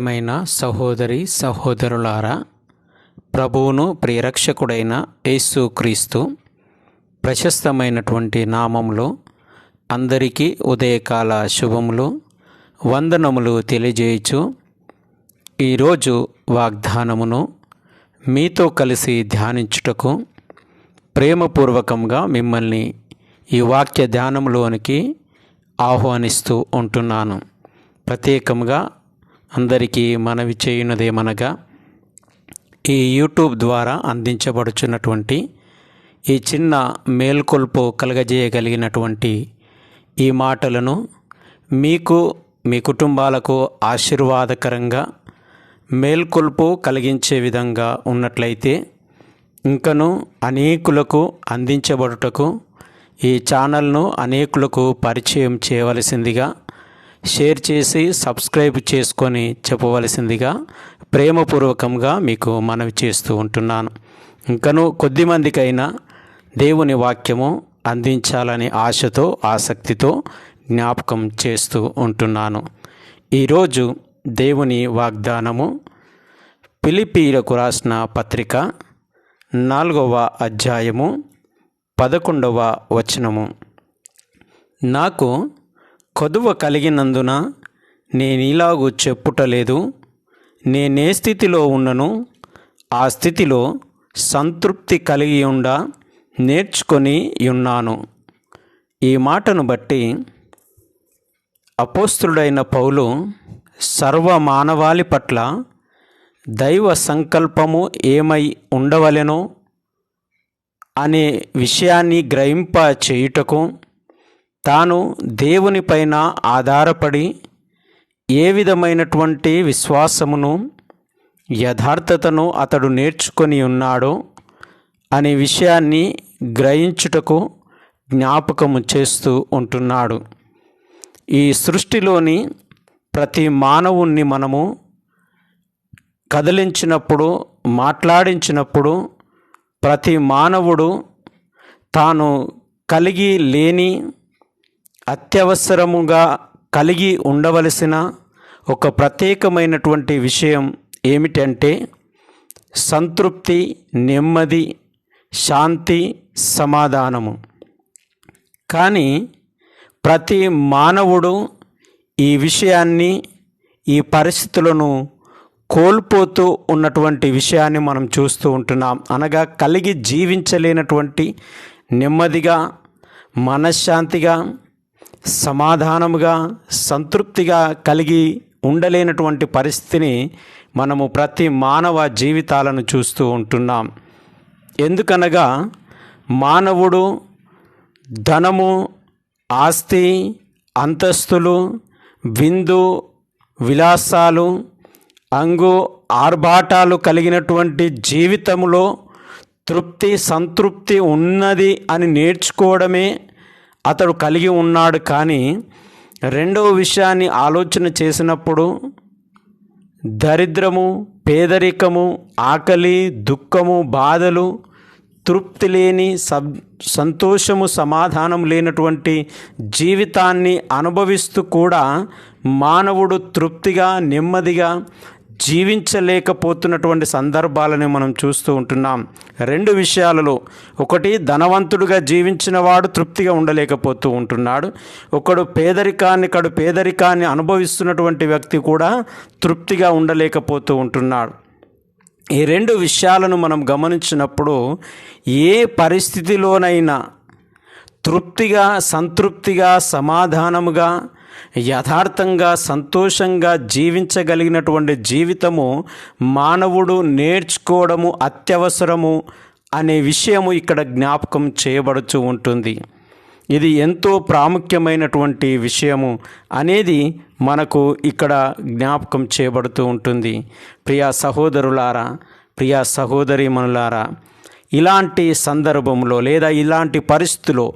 ప్రియమైన సహోదరి సహోదరులారా ప్రభువును ప్రియరక్షకుడైన యేసు క్రీస్తు ప్రశస్తమైనటువంటి నామంలో అందరికీ ఉదయకాల శుభములు వందనములు తెలియజేయచ్చు ఈరోజు వాగ్దానమును మీతో కలిసి ధ్యానించుటకు ప్రేమపూర్వకంగా మిమ్మల్ని ఈ వాక్య ధ్యానంలోనికి ఆహ్వానిస్తూ ఉంటున్నాను. ప్రత్యేకంగా అందరికీ మనవి చేయునదేమనగా ఈ యూట్యూబ్ ద్వారా అందించబడుచున్నటువంటి ఈ చిన్న మేల్కొల్పు కలగజేయగలిగినటువంటి ఈ మాటలను మీకు మీ కుటుంబాలకు ఆశీర్వాదకరంగా మేల్కొల్పు కలిగించే విధంగా ఉన్నట్లయితే ఇంకను అనేకులకు అందించబడుటకు ఈ ఛానల్ను అనేకులకు పరిచయం చేయవలసిందిగా షేర్ చేసి సబ్స్క్రైబ్ చేసుకొని చెప్పవలసిందిగా ప్రేమపూర్వకంగా మీకు మనవి చేస్తూ ఉంటున్నాను. ఇంకను కొద్దిమందికైనా దేవుని వాక్యము అందించాలని ఆశతో ఆసక్తితో జ్ఞాపకం చేస్తూ ఉంటున్నాను. ఈరోజు దేవుని వాగ్దానము పిలిపీలకు రాసిన పత్రిక నాలుగవ అధ్యాయము పదకొండవ వచనము. నాకు కొదువ కలిగినందున నేనిలాగు చెప్పుటలేదు. నేనే స్థితిలో ఉన్నను ఆ స్థితిలో సంతృప్తి కలిగి ఉండ నేర్చుకొని ఉన్నాను ఈ మాటను బట్టి అపోస్తుడైన పౌలు సర్వ మానవాళి పట్ల దైవ సంకల్పము ఏమై ఉండవలెనో అనే విషయాన్ని గ్రహింప చేయుటకు తాను దేవునిపైన ఆధారపడి ఏ విధమైనటువంటి విశ్వాసమును యథార్థతను అతడు నేర్చుకొని ఉన్నాడో అనే విషయాన్ని గ్రహించుటకు జ్ఞాపకము చేస్తూ ఉంటున్నాడు. ఈ సృష్టిలోని ప్రతి మానవుణ్ణి మనము కదిలించినప్పుడు మాట్లాడించినప్పుడు ప్రతి మానవుడు తాను కలిగి లేని అత్యవసరముగా కలిగి ఉండవలసిన ఒక ప్రత్యేకమైనటువంటి విషయం ఏమిటంటే సంతృప్తి నెమ్మది శాంతి సమాధానము. కానీ ప్రతి మానవుడు ఈ విషయాన్ని ఈ పరిస్థితులను కోల్పోతూ ఉన్నటువంటి విషయాన్ని మనం చూస్తూ ఉంటున్నాం. అనగా కలిగి జీవించలేనటువంటి నెమ్మదిగా మనశ్శాంతిగా సమాధానముగా సంతృప్తిగా కలిగి ఉండలేనటువంటి పరిస్థితిని మనము ప్రతి మానవ జీవితాలను చూస్తూ ఉంటున్నాం. ఎందుకనగా మానవుడు ధనము ఆస్తి అంతస్తులు విందు విలాసాలు అంగు ఆర్భాటాలు కలిగినటువంటి జీవితంలో తృప్తి సంతృప్తి ఉన్నది అని నేర్చుకోవడమే అతడు కలిగి ఉన్నాడు కానీ రెండవ విషయాన్ని ఆలోచన చేసినప్పుడు దరిద్రము పేదరికము ఆకలి దుఃఖము బాధలు తృప్తి లేని సబ్ సంతోషము సమాధానం లేనటువంటి జీవితాన్ని అనుభవిస్తూ కూడా మానవుడు తృప్తిగా నెమ్మదిగా జీవించలేకపోతున్నటువంటి సందర్భాలని మనం చూస్తూ ఉంటున్నాం. రెండు విషయాలలో ఒకటి ధనవంతుడుగా జీవించిన వాడు తృప్తిగా ఉండలేకపోతూ ఉంటున్నాడు. ఒకడు పేదరికాన్ని కడు పేదరికాన్ని అనుభవిస్తున్నటువంటి వ్యక్తి కూడా తృప్తిగా ఉండలేకపోతూ ఉంటున్నాడు. ఈ రెండు విషయాలను మనం గమనించినప్పుడు ఏ పరిస్థితిలోనైనా తృప్తిగా సంతృప్తిగా సమాధానముగా యథార్థంగా సంతోషంగా జీవించగలిగినటువంటి జీవితము మానవుడు నేర్చుకోవడము అత్యవసరము అనే విషయము ఇక్కడ జ్ఞాపకం చేయబడుతూ ఉంటుంది. ఇది ఎంతో ప్రాముఖ్యమైనటువంటి విషయము అనేది మనకు ఇక్కడ జ్ఞాపకం చేయబడుతూ ఉంటుంది. ప్రియా సహోదరులారా ప్రియా సహోదరీమణులారా ఇలాంటి సందర్భంలో లేదా ఇలాంటి పరిస్థితిలో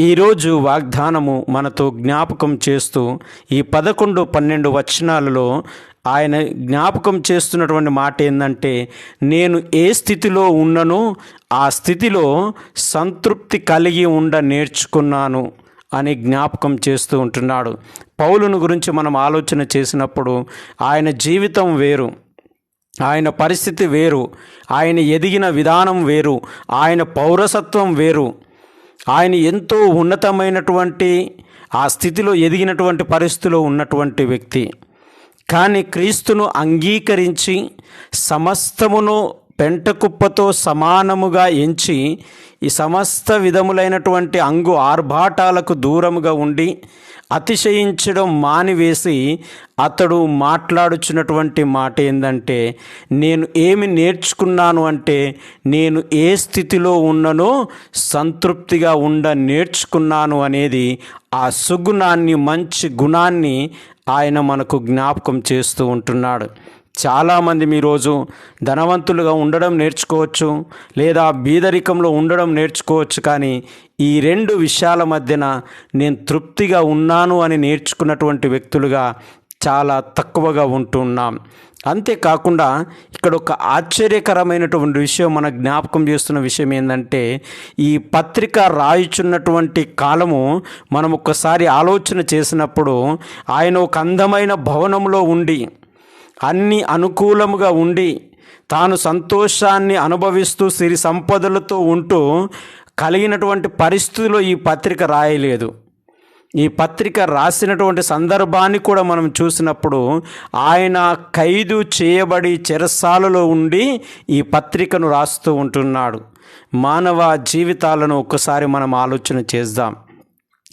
ఈరోజు వాగ్దానము మనతో జ్ఞాపకం చేస్తూ ఈ పదకొండు పన్నెండు వచనాలలో ఆయన జ్ఞాపకం చేస్తున్నటువంటి మాట ఏంటంటే నేను ఏ స్థితిలో ఉన్ననో ఆ స్థితిలో సంతృప్తి కలిగి ఉండ నేర్చుకున్నాను అని జ్ఞాపకం చేస్తూ ఉంటున్నాడు. పౌలును గురించి మనం ఆలోచన చేసినప్పుడు ఆయన జీవితం వేరు ఆయన పరిస్థితి వేరు ఆయన ఎదిగిన విధానం వేరు ఆయన పౌరసత్వం వేరు ఆయన ఎంతో ఉన్నతమైనటువంటి ఆ స్థితిలో ఎదిగినటువంటి పరిస్థితిలో ఉన్నటువంటి వ్యక్తి. కానీ క్రీస్తును అంగీకరించి సమస్తమును పెంటకుప్పతో సమానముగా ఎంచి ఈ సమస్త విధములైనటువంటి అంగు ఆర్భాటాలకు దూరముగా ఉండి అతిశయించడం మానివేసి అతడు మాట్లాడుచున్నటువంటి మాట ఏంటంటే నేను ఏమి నేర్చుకున్నాను అంటే నేను ఏ స్థితిలో ఉన్ననో సంతృప్తిగా ఉండ నేర్చుకున్నాను అనేది ఆ సుగుణాన్ని మంచి గుణాన్ని ఆయన మనకు జ్ఞాపకం చేస్తూ ఉంటున్నాడు. చాలామంది మీ రోజు ధనవంతులుగా ఉండడం నేర్చుకోవచ్చు లేదా బీదరికంలో ఉండడం నేర్చుకోవచ్చు కానీ ఈ రెండు విషయాల మధ్యన నేను తృప్తిగా ఉన్నాను అని నేర్చుకున్నటువంటి వ్యక్తులుగా చాలా తక్కువగా ఉంటున్నాం అంతేకాకుండా ఇక్కడ ఒక ఆశ్చర్యకరమైనటువంటి విషయం మన జ్ఞాపకం చేస్తున్న విషయం ఏంటంటే ఈ పత్రిక రాయుచున్నటువంటి కాలము మనం ఒక్కసారి ఆలోచన చేసినప్పుడు ఆయన ఒక అందమైన భవనంలో ఉండి అన్ని అనుకూలముగా ఉండి తాను సంతోషాన్ని అనుభవిస్తూ సిరి సంపదలతో ఉంటూ కలిగినటువంటి పరిస్థితిలో ఈ పత్రిక రాయలేదు. ఈ పత్రిక రాసినటువంటి సందర్భాన్ని కూడా మనం చూసినప్పుడు ఆయన ఖైదు చేయబడి చెరసాలలో ఉండి ఈ పత్రికను రాస్తూ ఉంటున్నాడు. మానవ జీవితాలను ఒక్కసారి మనం ఆలోచన చేద్దాం.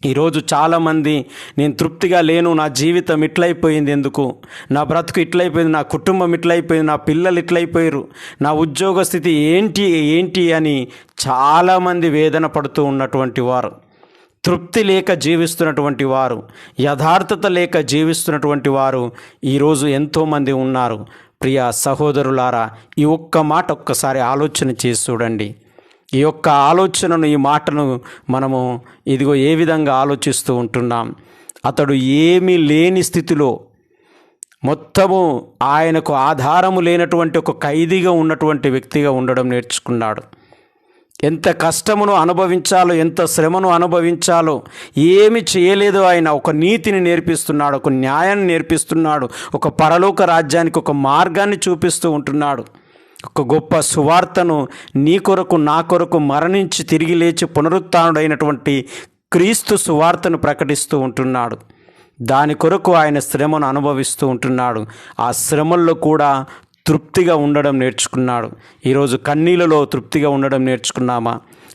ఈరోజు చాలామంది నేను తృప్తిగా లేను నా జీవితం ఇట్లయిపోయింది ఎందుకు? నా బ్రతుకు ఇట్లయిపోయింది నా కుటుంబం ఇట్లయిపోయింది నా పిల్లలు ఇట్లయిపోయారు నా ఉద్యోగ స్థితి ఏంటి ఏంటి అని చాలామంది వేదన పడుతూ ఉన్నటువంటి వారు. తృప్తి లేక జీవిస్తున్నటువంటి వారు యథార్థత లేక జీవిస్తున్నటువంటి వారు ఈరోజు ఎంతోమంది ఉన్నారు. ప్రియ సహోదరులారా ఈ ఒక్క మాట ఒక్కసారి ఆలోచన చేసి చూడండి. ఈ యొక్క ఆలోచనను ఈ మాటను మనము ఇదిగో ఏ విధంగా ఆలోచిస్తూ ఉంటున్నాం? అతడు ఏమీ లేని స్థితిలో మొత్తము ఆయనకు ఆధారము లేనటువంటి ఒక ఖైదీగా ఉన్నటువంటి వ్యక్తిగా ఉండడం నేర్చుకున్నాడు. ఎంత కష్టమును అనుభవించాలో ఎంత శ్రమను అనుభవించాలో ఏమి చేయలేదు ఆయన ఒక నీతిని నేర్పిస్తున్నాడు ఒక న్యాయాన్ని నేర్పిస్తున్నాడు ఒక పరలోక రాజ్యానికి ఒక మార్గాన్ని చూపిస్తూ ఉంటున్నాడు. ఒక గొప్ప సువార్తను నీ కొరకు నా కొరకు మరణించి తిరిగి లేచి పునరుత్డైనటువంటి క్రీస్తు సువార్తను ప్రకటిస్తూ ఉంటున్నాడు. దాని కొరకు ఆయన శ్రమను అనుభవిస్తూ ఉంటున్నాడు. ఆ శ్రమల్లో కూడా తృప్తిగా ఉండడం నేర్చుకున్నాడు. ఈరోజు కన్నీళ్ళలో తృప్తిగా ఉండడం నేర్చుకున్నామా?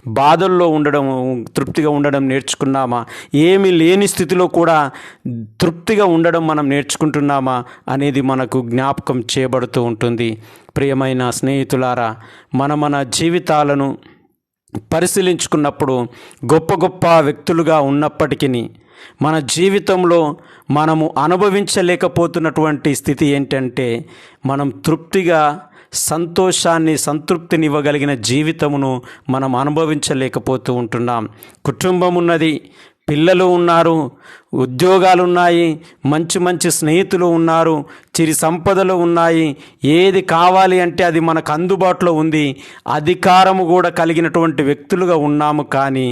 బాధల్లో ఉండడం తృప్తిగా ఉండడం నేర్చుకున్నామా? ఏమీ లేని స్థితిలో కూడా తృప్తిగా ఉండడం మనం నేర్చుకుంటున్నామా అనేది మనకు జ్ఞాపకం చేయబడుతూ ఉంటుంది. ప్రియమైన స్నేహితులారా మన మన జీవితాలను పరిశీలించుకున్నప్పుడు గొప్ప గొప్ప వ్యక్తులుగా ఉన్నప్పటికీ మన జీవితంలో మనము అనుభవించలేకపోతున్నటువంటి స్థితి ఏంటంటే మనం తృప్తిగా సంతోషాన్ని సంతృప్తినివ్వగలిగిన జీవితమును మనం అనుభవించలేకపోతూ ఉంటున్నాం. కుటుంబం ఉన్నది పిల్లలు ఉన్నారు ఉద్యోగాలు ఉన్నాయి మంచి మంచి స్నేహితులు ఉన్నారు చిరి సంపదలు ఉన్నాయి ఏది కావాలి అంటే అది మనకు అందుబాటులో ఉంది అధికారము కూడా కలిగినటువంటి వ్యక్తులుగా ఉన్నాము కానీ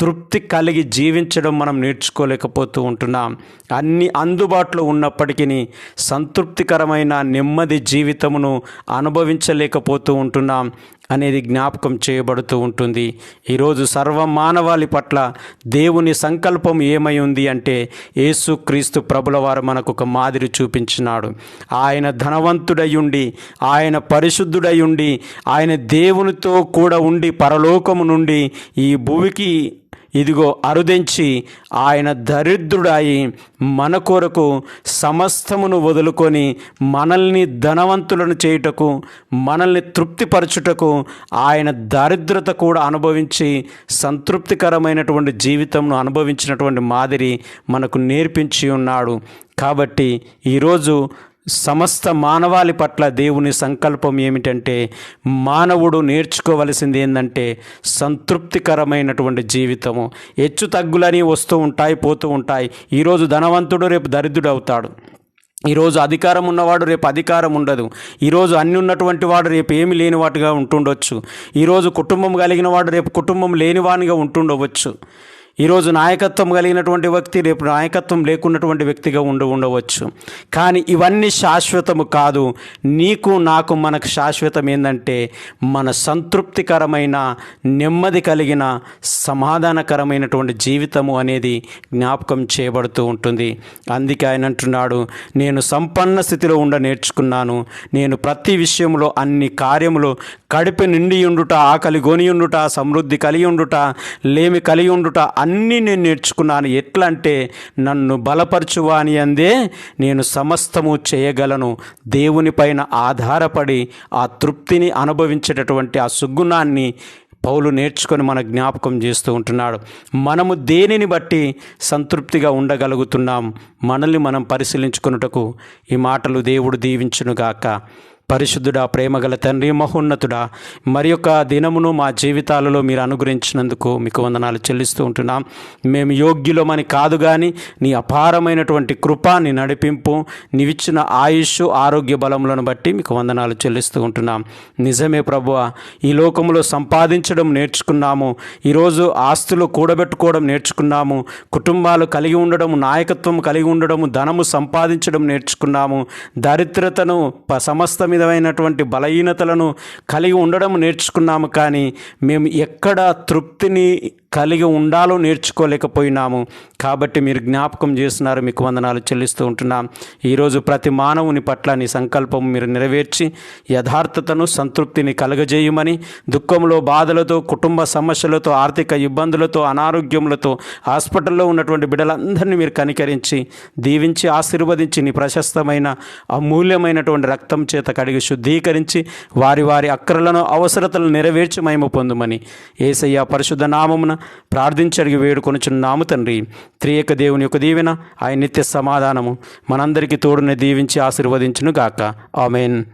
తృప్తి కలిగి జీవించడం మనం నేర్చుకోలేకపోతూ ఉంటున్నాం. అన్ని అందుబాటులో ఉన్నప్పటికీ సంతృప్తికరమైన నెమ్మది జీవితమును అనుభవించలేకపోతూ ఉంటున్నాం అనేది జ్ఞాపకం చేయబడుతూ ఉంటుంది. ఈరోజు సర్వ మానవాళి పట్ల దేవుని సంకల్పం ఏమై ఉంది అంటే యేసుక్రీస్తు ప్రభుల వారు మనకు ఒక మాదిరి చూపించినాడు. ఆయన ధనవంతుడై ఉండి ఆయన పరిశుద్ధుడై ఉండి ఆయన దేవునితో కూడా ఉండి పరలోకము నుండి ఈ భూమికి ఇదిగో అరుదించి ఆయన దరిద్రుడాయి మన కొరకు సమస్తమును వదులుకొని మనల్ని ధనవంతులను చేయుటకు మనల్ని తృప్తిపరచుటకు ఆయన దారిద్రత కూడా అనుభవించి సంతృప్తికరమైనటువంటి జీవితంను అనుభవించినటువంటి మాదిరి మనకు నేర్పించి ఉన్నాడు. కాబట్టి ఈరోజు సమస్త మానవాళి పట్ల దేవుని సంకల్పం ఏమిటంటే మానవుడు నేర్చుకోవలసింది ఏంటంటే సంతృప్తికరమైనటువంటి జీవితము. హెచ్చు తగ్గులని వస్తూ ఉంటాయి పోతూ ఉంటాయి. ఈరోజు ధనవంతుడు రేపు దరిద్రుడు అవుతాడు ఈరోజు అధికారం ఉన్నవాడు రేపు అధికారం ఉండదు. ఈరోజు అన్ని ఉన్నటువంటి వాడు రేపు ఏమి లేనివాటుగా ఉంటుండొచ్చు. ఈరోజు కుటుంబం కలిగిన వాడు రేపు కుటుంబం లేనివానిగా ఉంటుండవచ్చు. ఈరోజు నాయకత్వం కలిగినటువంటి వ్యక్తి రేపు నాయకత్వం లేకున్నటువంటి వ్యక్తిగా ఉండి ఉండవచ్చు. కానీ ఇవన్నీ శాశ్వతము కాదు. నీకు నాకు మనకు శాశ్వతం ఏంటంటే మన సంతృప్తికరమైన నెమ్మది కలిగిన సమాధానకరమైనటువంటి జీవితము అనేది జ్ఞాపకం చేయబడుతూ ఉంటుంది. అందుకే ఆయన అంటున్నాడు నేను సంపన్న స్థితిలో ఉండ నేర్చుకున్నాను. నేను ప్రతి విషయంలో అన్ని కార్యములు కడుపు నిండి ఉండుట ఆకలి గొని ఉండుట సమృద్ధి కలిగి ఉండుట లేమి కలిగి ఉండుట అన్నీ నేను నేర్చుకున్నాను. ఎట్లా అంటే నన్ను బలపరచువాని అందే నేను సమస్తము చేయగలను. దేవుని పైన ఆధారపడి ఆ తృప్తిని అనుభవించేటటువంటి ఆ సుగుణాన్ని పౌలు నేర్చుకొని మన జ్ఞాపకం చేస్తూ ఉంటున్నాడు. మనము దేనిని బట్టి సంతృప్తిగా ఉండగలుగుతున్నాం? మనల్ని మనం పరిశీలించుకున్నటకు ఈ మాటలు దేవుడు దీవించునుగాక. పరిశుద్ధుడా ప్రేమగల తండ్రి మహోన్నతుడా మరి యొక్క దినమును మా జీవితాలలో మీరు అనుగ్రహించినందుకు మీకు వందనాలు చెల్లిస్తూ ఉంటున్నాం. మేము యోగ్యులమని కాదు కానీ నీ అపారమైనటువంటి కృప నీ నడిపింపు నీవిచ్చిన ఆయుష్ ఆరోగ్య బలములను బట్టి మీకు వందనాలు చెల్లిస్తూ ఉంటున్నాం. నిజమే ప్రభువ ఈ లోకంలో సంపాదించడం నేర్చుకున్నాము. ఈరోజు ఆస్తులు కూడబెట్టుకోవడం నేర్చుకున్నాము. కుటుంబాలు కలిగి ఉండడం నాయకత్వం కలిగి ఉండడం ధనము సంపాదించడం నేర్చుకున్నాము. దరిద్రతను ప- సమస్త విధమైనటువంటి బలహీనతలను కలిగి ఉండడం నేర్చుకున్నాము కానీ మేము ఎక్కడ తృప్తిని కలిగి ఉండాలో నేర్చుకోలేకపోయినాము. కాబట్టి మీరు జ్ఞాపకం చేస్తున్నారు మీకు వందనాలు చెల్లిస్తూ ఉంటున్నాం. ఈరోజు ప్రతి మానవుని పట్ల నీ సంకల్పం మీరు నెరవేర్చి యథార్థతను సంతృప్తిని కలగజేయమని దుఃఖంలో బాధలతో కుటుంబ సమస్యలతో ఆర్థిక ఇబ్బందులతో అనారోగ్యములతో హాస్పిటల్లో ఉన్నటువంటి బిడ్డలందరినీ మీరు కనికరించి దీవించి ఆశీర్వదించి నీ ప్రశస్తమైన అమూల్యమైనటువంటి రక్తం చేత కడిగి శుద్ధీకరించి వారి వారి అక్కరలను అవసరతలను నెరవేర్చి మేము పొందుమని. ఏసయ్య పరిశుద్ధ నామమున ప్రార్థించడిగి వేడుకొనుచున్నాము తండ్రి. త్రియక దేవుని యొక్క దీవెన ఆయన నిత్య సమాధానము. మనందరికీ తోడుని దీవించి ఆశీర్వదించును గాక ఆమెన్.